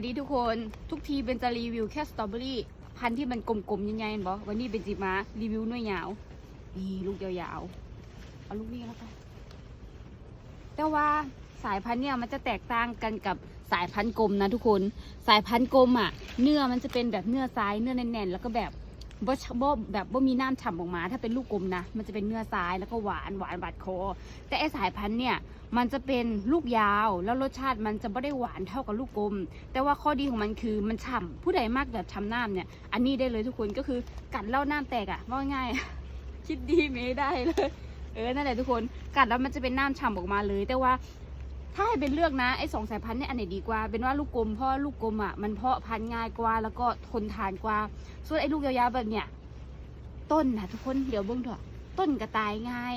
วัสดีทุกคนทุกทีเป็นจะรีวิวแค่สตรอเบอรี่พันธุ์ที่มันกลมๆใหญ่ๆบอวันนี้เป็นจิมารีวิวหน่วยยาวนี่ลูกยาวๆเอาลูกนี้แล้วกันแต่ว่าสายพันธุ์เนี่ยมันจะแตกต่างกันกับสายพันธุ์กลมนะทุกคน สายพันธุ์กลมอะ เนื้อมันจะเป็นแบบเนื้อซ้ายเนื้อแน่นๆแล้วก็แบบ บ่บ่แบบบ่มีน้ำฉ่ำออกมา ถ้าเป็นลูกกลมนะ มันจะเป็นเนื้อซ้ายแล้วก็หวานหวานบาดคอ แต่ไอสายพันธุ์เนี่ย มันจะเป็นลูกยาว แล้วรสชาติมันจะไม่ได้หวานเท่ากับลูกกลม แต่ว่าข้อดีของมันคือมันฉ่ำผู้ใดมากแบบฉ่ำน้ำเนี่ย อันนี้ได้เลยทุกคนก็คือกัดแล้วน้ำแตกอะว่าง่ายคิดดีไม่ได้เลย เออนั่นแหละทุกคนกัดแล้วมันจะเป็นน้ำฉ่ำออกมาเลย แต่ว่า ถ้าให้เป็นเลือกนะไอ้สองสายพันธุ์เนี่ยอันไหนดีกว่า เป็นว่าลูกกลมเพราะว่าลูกกลมอะมันเพาะพันธุ์ง่ายกว่า แล้วก็ทนทานกว่า ส่วนไอ้ลูกยาวๆแบบเนี้ยต้นนะทุกคนเดี๋ยวเบิ่งเถอะต้นก็ตายง่าย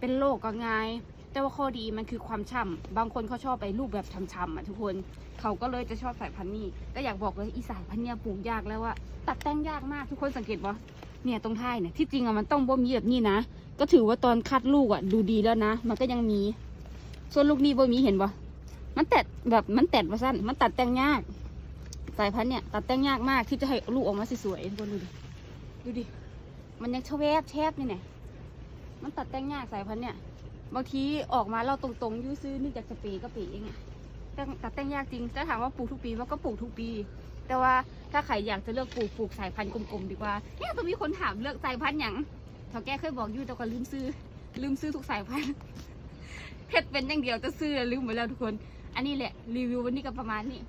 เป็นโรคก็ง่าย แต่ว่าข้อดีมันคือความฉ่ำบางคนเขาชอบไปรูปแบบฉ่ำๆอะทุกคนเขาก็เลยจะชอบสายพันธุ์นี้ก็อยากบอกเลยอีสายพันธุ์เนี่ยปลูกยากแล้วว่าตัดแต่งยากมากทุกคนสังเกตปะเนี่ยตรงท้ายเนี่ยที่จริงอะมันต้องบ่มีแบบนี้นะก็ถือว่าตอนคัดลูกอะดูดีแล้วนะ มันก็ยังมี ส่วนลูกนี้บ่มีเห็นปะมันแตดแบบมันแตดมาสั้นมันตัดแต่งยาก สายพันธุ์เนี่ย ตัดแต่งยากมากที่จะให้ลูกออกมาสวยๆทุกคนดูดิดูดิมันยังชะแวบแชบนี่เนี่ยมันตัดแต่งยากสายพันธุ์เนี่ย บางทีออกมาเราตรงๆยูซื้อนึกจากสเปรย์ก็ปรย์เองอะแต่ตัดแต่งยากจริงถ้าถามว่าปลูกทุกปีว่าก็ปลูกทุกปี แต่ว่าถ้าใครอยากจะเลือกปลูกปลูกสายพันธุ์กลมๆดีกว่าเนี่ยต้องมีคนถามเลือกสายพันธุ์อย่างเท่าแกเคยบอกอยู่แต่ก็ลืมซื้อลืมซื้อทุกสายพันธุ์ เพชรเป็นอย่างเดียวจะซื้อแล้วลืมไปแล้วทุกคน อันนี้แหละรีวิววันนี้ก็ประมาณนี้